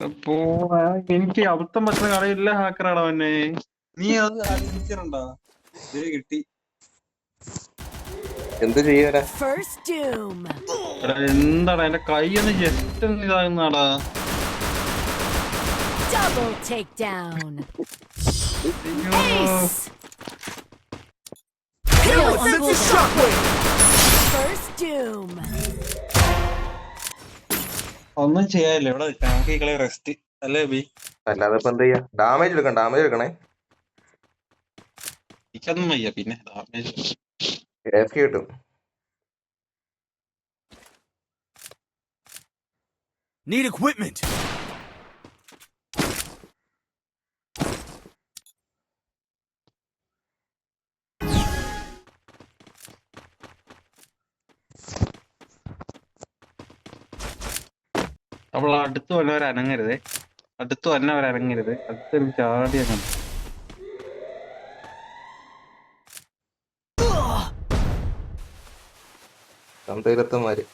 അപ്പോ എനിക്ക് അബദ്ധം പറ്റുന്ന കളിയില്ല ഹാക്കറാടാ അവനെ നീ അത് ആലോചിച്ചിട്ടുണ്ടോ ഇത് കിട്ടി എന്ത് ചെയ്യാനാ First Doom. എടാ എന്താടാ എന്റെ കൈ ഒന്ന് ജസ്റ്റ് ഒന്ന് ഇതാകുന്നാടാ Double takedown. Ace. Kill on shockwave. First Doom. ഒന്നും ചെയ്യാനില്ല. ഇവിടെ നമുക്ക് ഈ കളി റെസ്റ്റ് അല്ലേ ബി? അല്ലാതെ ഇപ്പൊ എന്ത് ചെയ്യാ? ഡാമേജ് എടുക്കണം ഡാമേജ് എടുക്കണേ. എനിക്കൊന്നും വയ്യ. പിന്നെ ഡാമേജ് എഫ് കിട്ടും. Need equipment. അവൾ അടുത്ത് വന്നവർ അനങ്ങരുതേ അടുത്ത് വന്നവർ അനങ്ങരുത് എനിക്ക് ചാടി അങ്ങനെ തന്തയിലെത്തന്മാര്.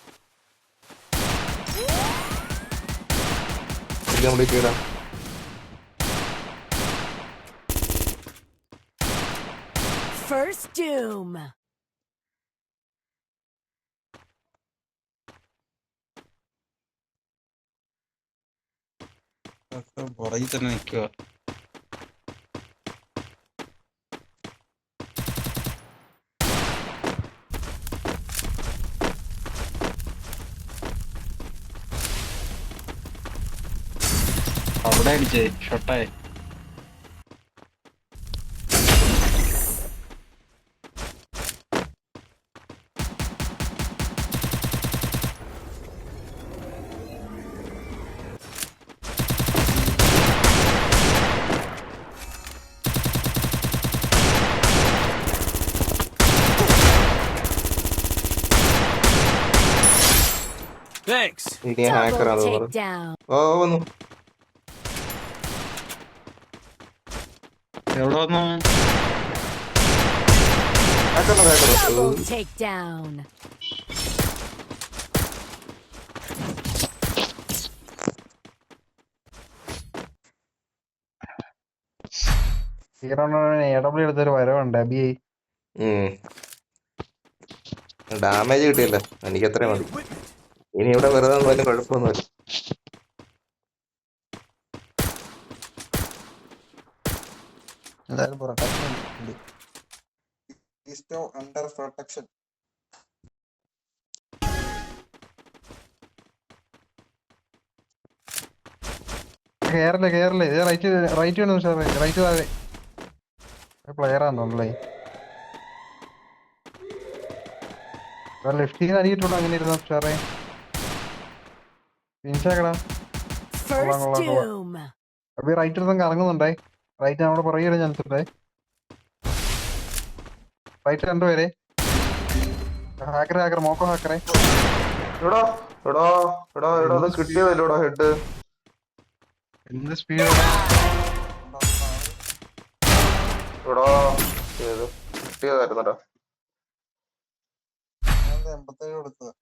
First Doom. ഒക്കെ പുറകിൽ തന്നെ നിൽക്കുക അവിടെ അടിച്ചേ ഷൊട്ടായി ഇനി ഹാക്കർ Double ആണ് തോന്നുന്നു takedown. ഓ വന്നു. എവിടെ വന്നു? ഹാക്കർ ഹാക്കർ എടുത്തൊരു വരവുണ്ട് അബി. ഡാമേജ് കിട്ടിയില്ല. എനിക്ക് അത്രയും മതി. ഇനി ഇവിടെ വെറുതെ വല്ല കുഴപ്പമൊന്നുമില്ല എന്തായാലും പ്രൊട്ടക്ഷൻ ഉണ്ട്. അണ്ടർ പ്രൊട്ടക്ഷൻ കേറല്ലേ കേറല്ലേ. ഇത് റൈറ്റ് റൈറ്റ് വേണം സാർ റൈറ്റ് താഴെ. പ്ലെയർ ആണെന്നുള്ളേ ലെഫ്റ്റ് നിന്ന് അടിയിട്ടുള്ളൂ അങ്ങനെ ഇരുന്നു സാറേ അപ്പൊ ഈ റൈറ്റ് എടുത്ത് കറങ്ങുന്നുണ്ടേ റൈറ്റ് നമ്മുടെ പുറകെ ചാൻസ് ഉണ്ടേ റൈറ്റ് രണ്ടുപേരെ ഹാക്കർ ഹാക്കർ മോക്കോ ഹാക്കറെ എടോ എടോ എടോ എടോ അത് കിട്ടിയതല്ലോടോ ഹെഡ് എന്ത് സ്പീഡ് എടോ എൺപത്തേഴ് കൊടുത്തത്.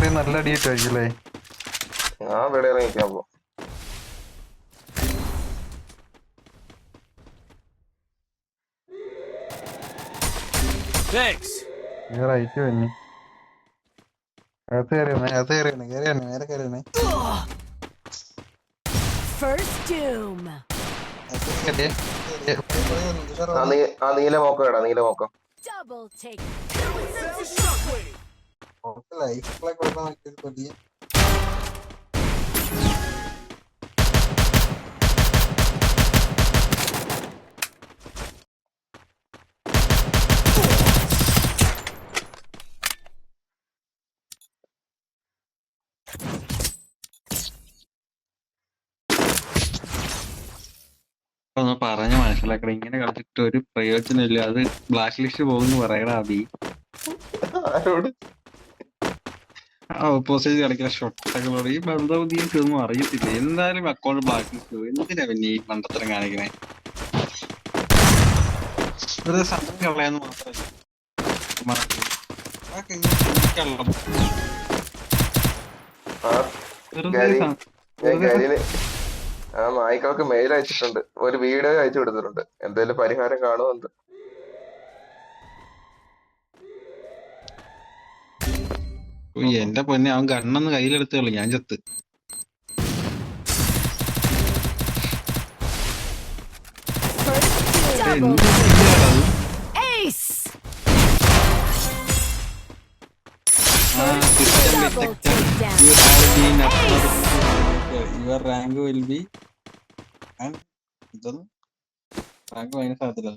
കയറി നല്ല അടിയിട്ടായിരിക്കും അല്ലേ ഞാൻ വെളിയിൽ ഇറങ്ങിക്കാൻ പോ റൈറ്റ് തന്നെ അകത്ത് കയറി വന്നേ അകത്ത് കയറി വന്നേ നേരെ കയറി വന്നേ First Doom. ആ ആ നീല മോക്കം ഇടാ നീല മോക്കം. Double take. ലൈഫ് കൊടുക്കാൻ പറ്റിയ വലിയ ഒന്ന് പറഞ്ഞ് മനസ്സിലാക്കണം ഇങ്ങനെ കളിച്ചിട്ട് ഒരു പ്രയോജനമില്ല അത് ബ്ലാക്ക് ലിസ്റ്റ് പോകുന്നു പറയണ അബി ആരോട്? ഓപ്പോസിറ്റ് കളിക്കുന്ന ഷോട്ടുകളോട് ഈ ബന്ധബുദ്ധിയൊക്കെ ഒന്നും അറിയത്തില്ല. എന്തായാലും അക്കൗണ്ട് ബ്ലാക്ക് ലിസ്റ്റ് എന്തിനാ പിന്നെ ഈ മണ്ടത്തരം കാണിക്കണേ? വെറുതെ സമയം കളയാന്ന് മാത്രമല്ല ആ നായ്ക്കൾക്ക് മെയിൽ അയച്ചിട്ടുണ്ട്. ഒരു വീഡിയോ അയച്ചു കൊടുത്തിട്ടുണ്ട്. എന്തെങ്കിലും പരിഹാരം കാണുമെന്ന് എന്റെ പൊന്നെ അവൻ ഗണ്ണന്ന് കയ്യിലെടുത്തുള്ളു ഞാൻ ചത്ത്. റാങ്ക് റാങ്ക് മൈനസ് ആകത്തില്ല